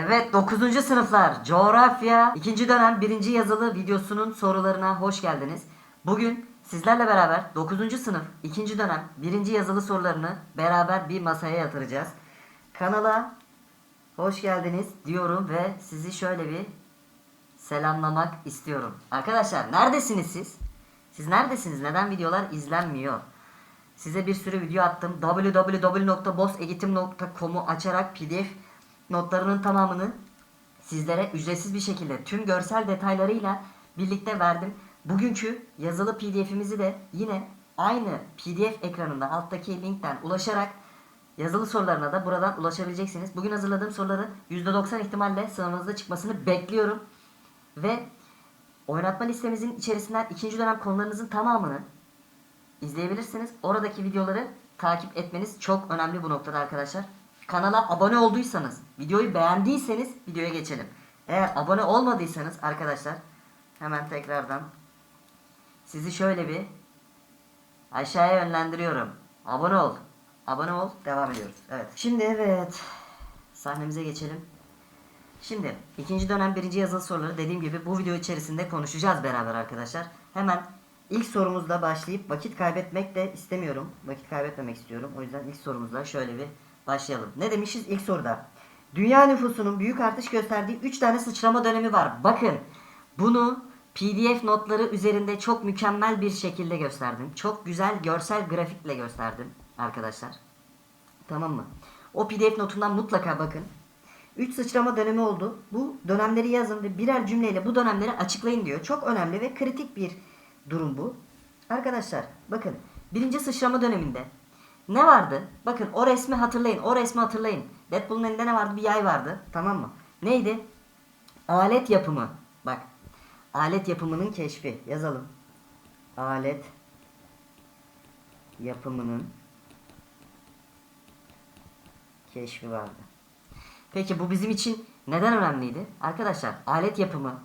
Evet 9. sınıflar coğrafya 2. dönem 1. yazılı videosunun sorularına hoş geldiniz. Bugün sizlerle beraber 9. sınıf 2. dönem 1. yazılı sorularını beraber bir masaya yatıracağız. Kanala hoş geldiniz diyorum ve sizi şöyle bir selamlamak istiyorum. Arkadaşlar neredesiniz siz? Siz neredesiniz? Neden videolar izlenmiyor? Size bir sürü video attım. www.bossegitim.com'u açarak pdf notlarının tamamını sizlere ücretsiz bir şekilde tüm görsel detaylarıyla birlikte verdim. Bugünkü yazılı pdf'imizi de yine aynı pdf ekranında alttaki linkten ulaşarak yazılı sorularına da buradan ulaşabileceksiniz. Bugün hazırladığım soruları %90 ihtimalle sınavınızda çıkmasını bekliyorum. Ve oynatma listemizin içerisinden ikinci dönem konularınızın tamamını izleyebilirsiniz. Oradaki videoları takip etmeniz çok önemli bu noktada arkadaşlar. Kanala abone olduysanız, videoyu beğendiyseniz videoya geçelim. Eğer abone olmadıysanız arkadaşlar hemen tekrardan sizi şöyle bir aşağıya yönlendiriyorum. Abone ol. Abone ol. Devam ediyoruz. Evet. Şimdi evet. Sahnemize geçelim. Şimdi ikinci dönem birinci yazılı soruları dediğim gibi bu video içerisinde konuşacağız beraber arkadaşlar. Hemen ilk sorumuzla başlayıp vakit kaybetmek de istemiyorum. Vakit kaybetmemek istiyorum. O yüzden ilk sorumuzla şöyle bir başlayalım. Ne demişiz ilk soruda? Dünya nüfusunun büyük artış gösterdiği 3 tane sıçrama dönemi var. Bakın bunu PDF notları üzerinde çok mükemmel bir şekilde gösterdim. Çok güzel görsel grafikle gösterdim arkadaşlar. Tamam mı? O PDF notundan mutlaka bakın. 3 sıçrama dönemi oldu. Bu dönemleri yazın ve birer cümleyle bu dönemleri açıklayın diyor. Çok önemli ve kritik bir durum bu. Arkadaşlar bakın birinci sıçrama döneminde ne vardı? Bakın o resmi hatırlayın. O resmi hatırlayın. Deadpool'un elinde ne vardı? Bir yay vardı. Tamam mı? Neydi? Alet yapımı. Bak. Alet yapımının keşfi. Yazalım. Alet yapımının keşfi vardı. Peki bu bizim için neden önemliydi? Arkadaşlar alet yapımı,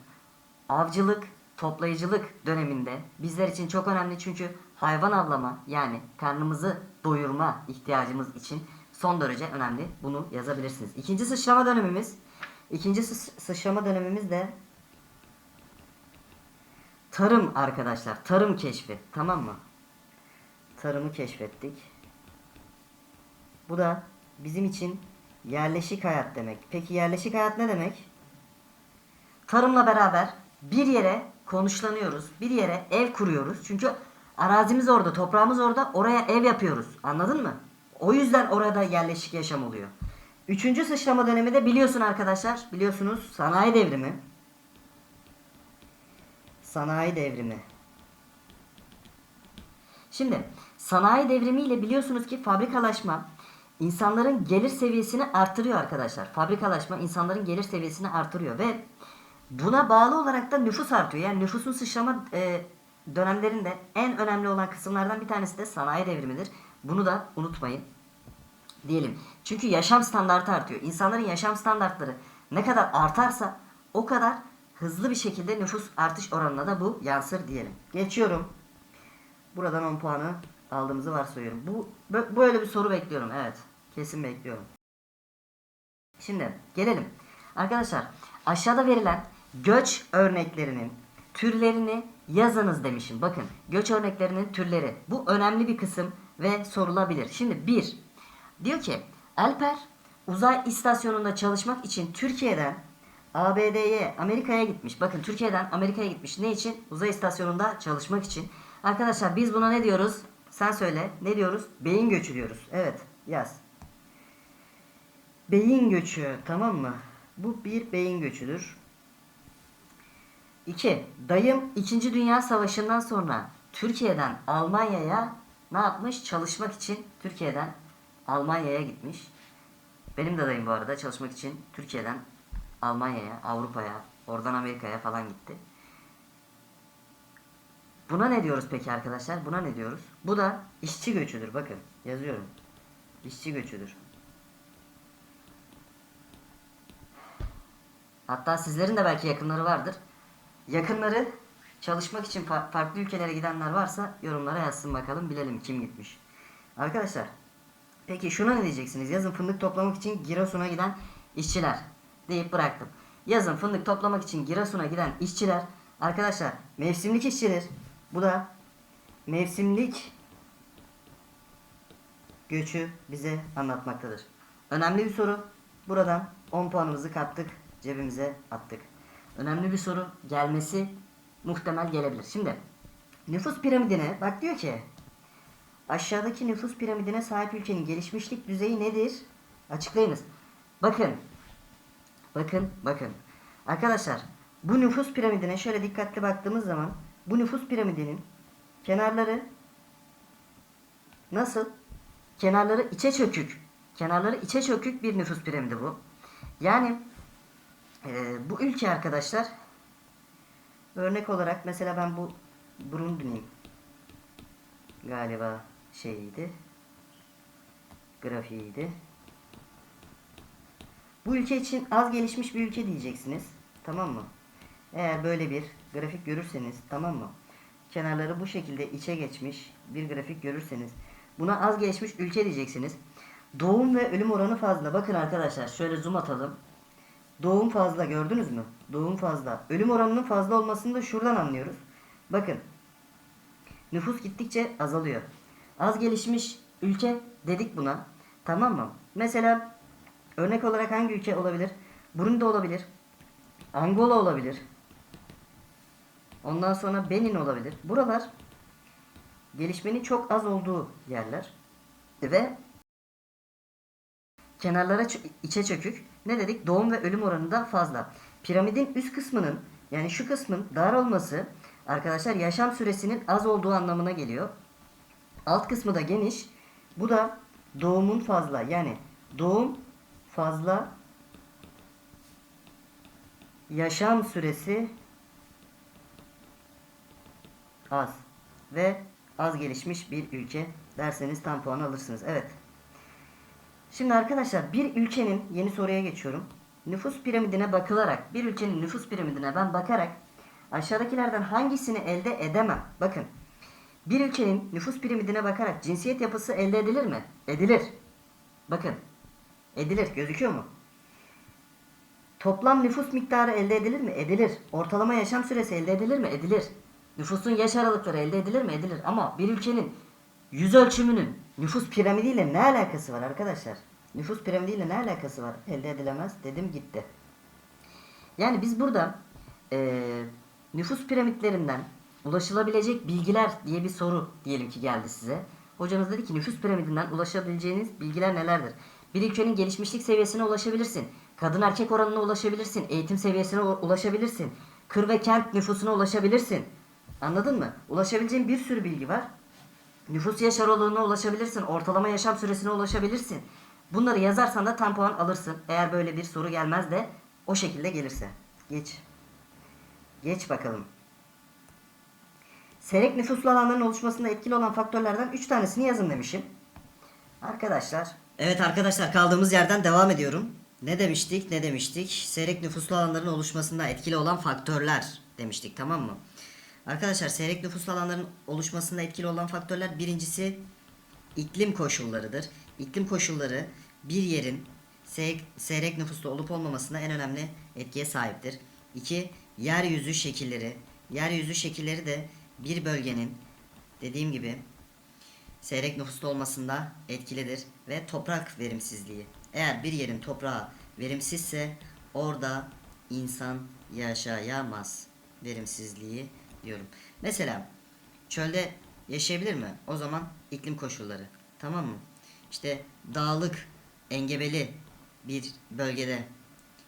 avcılık, toplayıcılık döneminde bizler için çok önemli çünkü hayvan avlama yani karnımızı doyurma ihtiyacımız için son derece önemli. Bunu yazabilirsiniz. İkinci sıçrama dönemimiz, ikinci sı- sıçrama dönemimiz de tarım arkadaşlar. Tarım keşfi. Tamam mı? Tarımı keşfettik. Bu da bizim için yerleşik hayat demek. Peki yerleşik hayat ne demek? Tarımla beraber bir yere konuşlanıyoruz. Bir yere ev kuruyoruz. Çünkü arazimiz orada, toprağımız orada. Oraya ev yapıyoruz. Anladın mı? O yüzden orada yerleşik yaşam oluyor. Üçüncü sıçrama dönemi de biliyorsun arkadaşlar. Biliyorsunuz sanayi devrimi. Sanayi devrimi. Şimdi sanayi devrimiyle biliyorsunuz ki fabrikalaşma insanların gelir seviyesini artırıyor arkadaşlar. Fabrikalaşma insanların gelir seviyesini artırıyor ve buna bağlı olarak da nüfus artıyor. Yani nüfusun sıçrama e, dönemlerinde en önemli olan kısımlardan bir tanesi de sanayi devrimidir. Bunu da unutmayın diyelim. Çünkü yaşam standartı artıyor. İnsanların yaşam standartları ne kadar artarsa o kadar hızlı bir şekilde nüfus artış oranına da bu yansır diyelim. Geçiyorum. Buradan 10 puanı aldığımızı varsayıyorum. Bu bö- böyle bir soru bekliyorum. Evet. Kesin bekliyorum. Şimdi gelelim. Arkadaşlar aşağıda verilen göç örneklerinin türlerini yazınız demişim. Bakın göç örneklerinin türleri. Bu önemli bir kısım ve sorulabilir. Şimdi bir diyor ki Alper uzay istasyonunda çalışmak için Türkiye'den ABD'ye, Amerika'ya gitmiş. Bakın Türkiye'den Amerika'ya gitmiş. Ne için? Uzay istasyonunda çalışmak için. Arkadaşlar biz buna ne diyoruz? Sen söyle. Ne diyoruz? Beyin göçü diyoruz. Evet. Yaz. Beyin göçü. Tamam mı? Bu bir beyin göçüdür. 2. Dayım 2. Dünya Savaşı'ndan sonra Türkiye'den Almanya'ya ne yapmış? Çalışmak için Türkiye'den Almanya'ya gitmiş. Benim de dayım bu arada çalışmak için Türkiye'den Almanya'ya, Avrupa'ya, oradan Amerika'ya falan gitti. Buna ne diyoruz peki arkadaşlar? Buna ne diyoruz? Bu da işçi göçüdür. Bakın yazıyorum. İşçi göçüdür. Hatta sizlerin de belki yakınları vardır. Yakınları çalışmak için fa- farklı ülkelere gidenler varsa yorumlara yazsın bakalım bilelim kim gitmiş. Arkadaşlar peki şuna ne diyeceksiniz? Yazın fındık toplamak için Giresun'a giden işçiler. deyip bıraktım. Yazın fındık toplamak için Giresun'a giden işçiler arkadaşlar mevsimlik işçidir. Bu da mevsimlik göçü bize anlatmaktadır. Önemli bir soru. Buradan 10 puanımızı kattık, cebimize attık. Önemli bir soru gelmesi muhtemel gelebilir. Şimdi nüfus piramidine bak diyor ki aşağıdaki nüfus piramidine sahip ülkenin gelişmişlik düzeyi nedir? Açıklayınız. Bakın. Bakın, bakın. Arkadaşlar, bu nüfus piramidine şöyle dikkatli baktığımız zaman bu nüfus piramidinin kenarları nasıl? Kenarları içe çökük. Kenarları içe çökük bir nüfus piramidi bu. Yani e, bu ülke arkadaşlar örnek olarak mesela ben bu Burundi'nin galiba şeyiydi grafiğiydi. Bu ülke için az gelişmiş bir ülke diyeceksiniz. Tamam mı? Eğer böyle bir grafik görürseniz tamam mı? Kenarları bu şekilde içe geçmiş bir grafik görürseniz buna az gelişmiş ülke diyeceksiniz. Doğum ve ölüm oranı fazla. Bakın arkadaşlar şöyle zoom atalım. Doğum fazla gördünüz mü? Doğum fazla. Ölüm oranının fazla olmasını da şuradan anlıyoruz. Bakın. Nüfus gittikçe azalıyor. Az gelişmiş ülke dedik buna. Tamam mı? Mesela örnek olarak hangi ülke olabilir? Burundi olabilir. Angola olabilir. Ondan sonra Benin olabilir. Buralar gelişmenin çok az olduğu yerler. Ve kenarlara içe çökük. Ne dedik? Doğum ve ölüm oranı da fazla. Piramidin üst kısmının yani şu kısmın dar olması arkadaşlar yaşam süresinin az olduğu anlamına geliyor. Alt kısmı da geniş. Bu da doğumun fazla. Yani doğum fazla yaşam süresi az ve az gelişmiş bir ülke derseniz tam puan alırsınız. Evet. Şimdi arkadaşlar bir ülkenin yeni soruya geçiyorum. Nüfus piramidine bakılarak bir ülkenin nüfus piramidine ben bakarak aşağıdakilerden hangisini elde edemem? Bakın. Bir ülkenin nüfus piramidine bakarak cinsiyet yapısı elde edilir mi? Edilir. Bakın. Edilir. Gözüküyor mu? Toplam nüfus miktarı elde edilir mi? Edilir. Ortalama yaşam süresi elde edilir mi? Edilir. Nüfusun yaş aralıkları elde edilir mi? Edilir. Ama bir ülkenin yüz ölçümünün nüfus piramidiyle ne alakası var arkadaşlar? Nüfus piramidiyle ne alakası var? Elde edilemez dedim gitti. Yani biz burada eee, nüfus piramitlerinden ulaşılabilecek bilgiler diye bir soru diyelim ki geldi size. Hocanız dedi ki nüfus piramidinden ulaşabileceğiniz bilgiler nelerdir? Bir ülkenin gelişmişlik seviyesine ulaşabilirsin. Kadın erkek oranına ulaşabilirsin. Eğitim seviyesine ulaşabilirsin. Kır ve kent nüfusuna ulaşabilirsin. Anladın mı? Ulaşabileceğin bir sürü bilgi var. Nüfus yaş aralığına ulaşabilirsin. Ortalama yaşam süresine ulaşabilirsin. Bunları yazarsan da tam puan alırsın. Eğer böyle bir soru gelmez de o şekilde gelirse. Geç. Geç bakalım. Seyrek nüfuslu alanların oluşmasında etkili olan faktörlerden 3 tanesini yazın demişim. Arkadaşlar. Evet arkadaşlar kaldığımız yerden devam ediyorum. Ne demiştik ne demiştik? Seyrek nüfuslu alanların oluşmasında etkili olan faktörler demiştik tamam mı? Arkadaşlar seyrek nüfuslu alanların oluşmasında etkili olan faktörler birincisi iklim koşullarıdır. İklim koşulları bir yerin seyrek, seyrek nüfuslu olup olmamasına en önemli etkiye sahiptir. İki, yeryüzü şekilleri. Yeryüzü şekilleri de bir bölgenin dediğim gibi seyrek nüfuslu olmasında etkilidir ve toprak verimsizliği. Eğer bir yerin toprağı verimsizse orada insan yaşayamaz. Verimsizliği diyorum. Mesela çölde yaşayabilir mi? O zaman iklim koşulları. Tamam mı? İşte dağlık, engebeli bir bölgede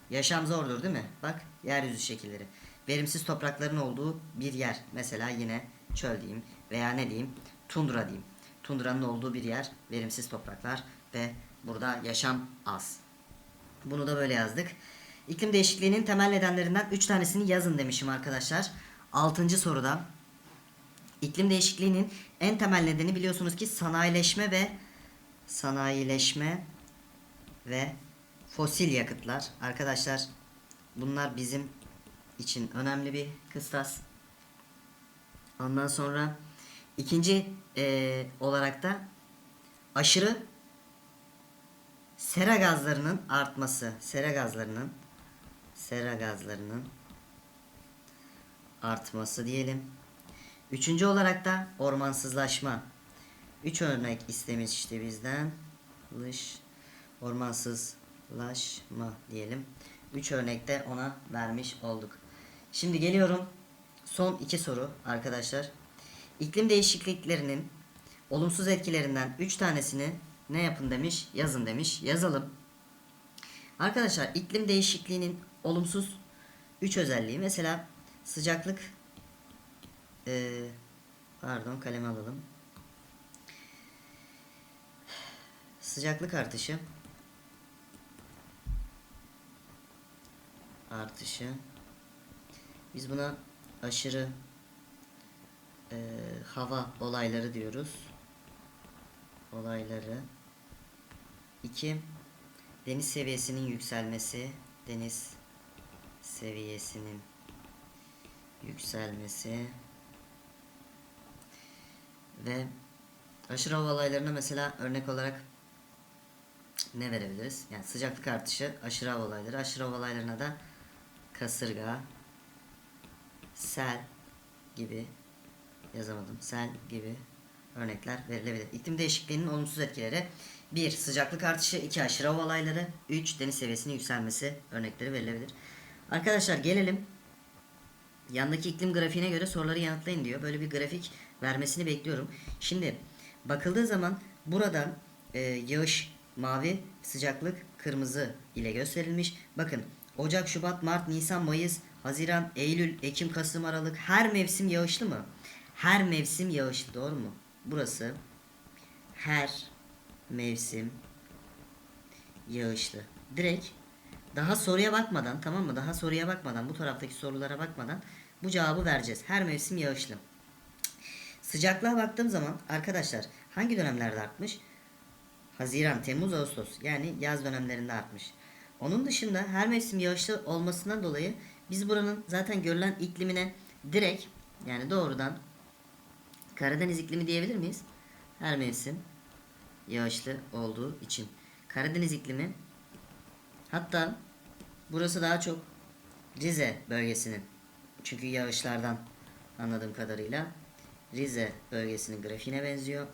yaşam zordur değil mi? Bak yeryüzü şekilleri. Verimsiz toprakların olduğu bir yer. Mesela yine çöl diyeyim veya ne diyeyim? Tundra diyeyim. Tundranın olduğu bir yer. Verimsiz topraklar ve burada yaşam az. Bunu da böyle yazdık. İklim değişikliğinin temel nedenlerinden 3 tanesini yazın demişim arkadaşlar. 6. soruda iklim değişikliğinin en temel nedeni biliyorsunuz ki sanayileşme ve sanayileşme ve fosil yakıtlar. Arkadaşlar bunlar bizim için önemli bir kıstas. Ondan sonra ikinci eee, olarak da aşırı sera gazlarının artması. Sera gazlarının sera gazlarının artması diyelim. Üçüncü olarak da ormansızlaşma. Üç örnek istemişti bizden. Lış, ormansızlaşma diyelim. Üç örnekte ona vermiş olduk. Şimdi geliyorum. Son iki soru arkadaşlar. İklim değişikliklerinin olumsuz etkilerinden üç tanesini ne yapın demiş, yazın demiş. Yazalım. Arkadaşlar iklim değişikliğinin olumsuz 3 özelliği mesela sıcaklık eee, pardon kalemi alalım. Sıcaklık artışı artışı biz buna aşırı eee, hava olayları diyoruz. Olayları 2 Deniz seviyesinin yükselmesi, deniz seviyesinin yükselmesi ve aşırı hava olaylarına mesela örnek olarak ne verebiliriz? Yani sıcaklık artışı, aşırı hava olayları, aşırı hava olaylarına da kasırga, sel gibi yazamadım. Sel gibi örnekler verilebilir. İklim değişikliğinin olumsuz etkileri 1. Sıcaklık artışı 2. Aşırı hava olayları 3. Deniz seviyesinin yükselmesi örnekleri verilebilir. Arkadaşlar gelelim yandaki iklim grafiğine göre soruları yanıtlayın diyor. Böyle bir grafik vermesini bekliyorum. Şimdi bakıldığı zaman burada e, yağış mavi, sıcaklık kırmızı ile gösterilmiş. Bakın Ocak, Şubat, Mart, Nisan, Mayıs, Haziran, Eylül, Ekim, Kasım, Aralık her mevsim yağışlı mı? Her mevsim yağışlı doğru mu? Burası her mevsim yağışlı. Direkt daha soruya bakmadan tamam mı? Daha soruya bakmadan bu taraftaki sorulara bakmadan bu cevabı vereceğiz. Her mevsim yağışlı. Sıcaklığa baktığım zaman arkadaşlar hangi dönemlerde artmış? Haziran, Temmuz, Ağustos yani yaz dönemlerinde artmış. Onun dışında her mevsim yağışlı olmasından dolayı biz buranın zaten görülen iklimine direkt yani doğrudan Karadeniz iklimi diyebilir miyiz? Her mevsim yağışlı olduğu için. Karadeniz iklimi hatta burası daha çok Rize bölgesinin çünkü yağışlardan anladığım kadarıyla Rize bölgesinin grafiğine benziyor.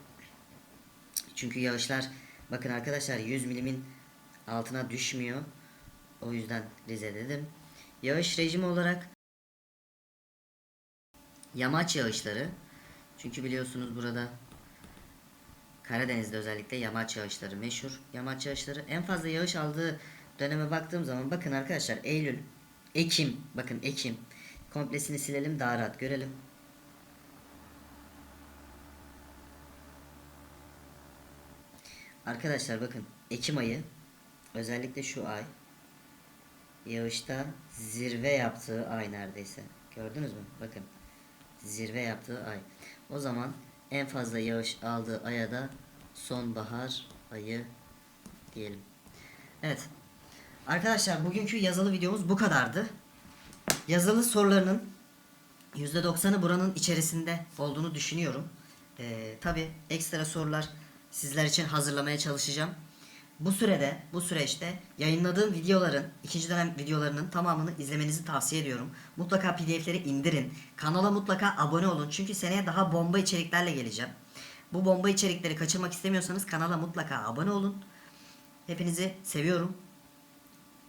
Çünkü yağışlar bakın arkadaşlar 100 milimin altına düşmüyor. O yüzden Rize dedim. Yağış rejimi olarak yamaç yağışları. Çünkü biliyorsunuz burada Karadeniz'de özellikle yamaç yağışları meşhur. Yamaç yağışları en fazla yağış aldığı döneme baktığım zaman bakın arkadaşlar Eylül, Ekim, bakın Ekim. Komplesini silelim daha rahat görelim. Arkadaşlar bakın Ekim ayı özellikle şu ay yağışta zirve yaptığı ay neredeyse. Gördünüz mü? Bakın zirve yaptığı ay. O zaman en fazla yağış aldığı aya da sonbahar ayı diyelim. Evet. Arkadaşlar bugünkü yazılı videomuz bu kadardı. Yazılı sorularının %90'ı buranın içerisinde olduğunu düşünüyorum. Ee, Tabi ekstra sorular sizler için hazırlamaya çalışacağım. Bu sürede, bu süreçte yayınladığım videoların, ikinci dönem videolarının tamamını izlemenizi tavsiye ediyorum. Mutlaka pdf'leri indirin. Kanala mutlaka abone olun. Çünkü seneye daha bomba içeriklerle geleceğim. Bu bomba içerikleri kaçırmak istemiyorsanız kanala mutlaka abone olun. Hepinizi seviyorum.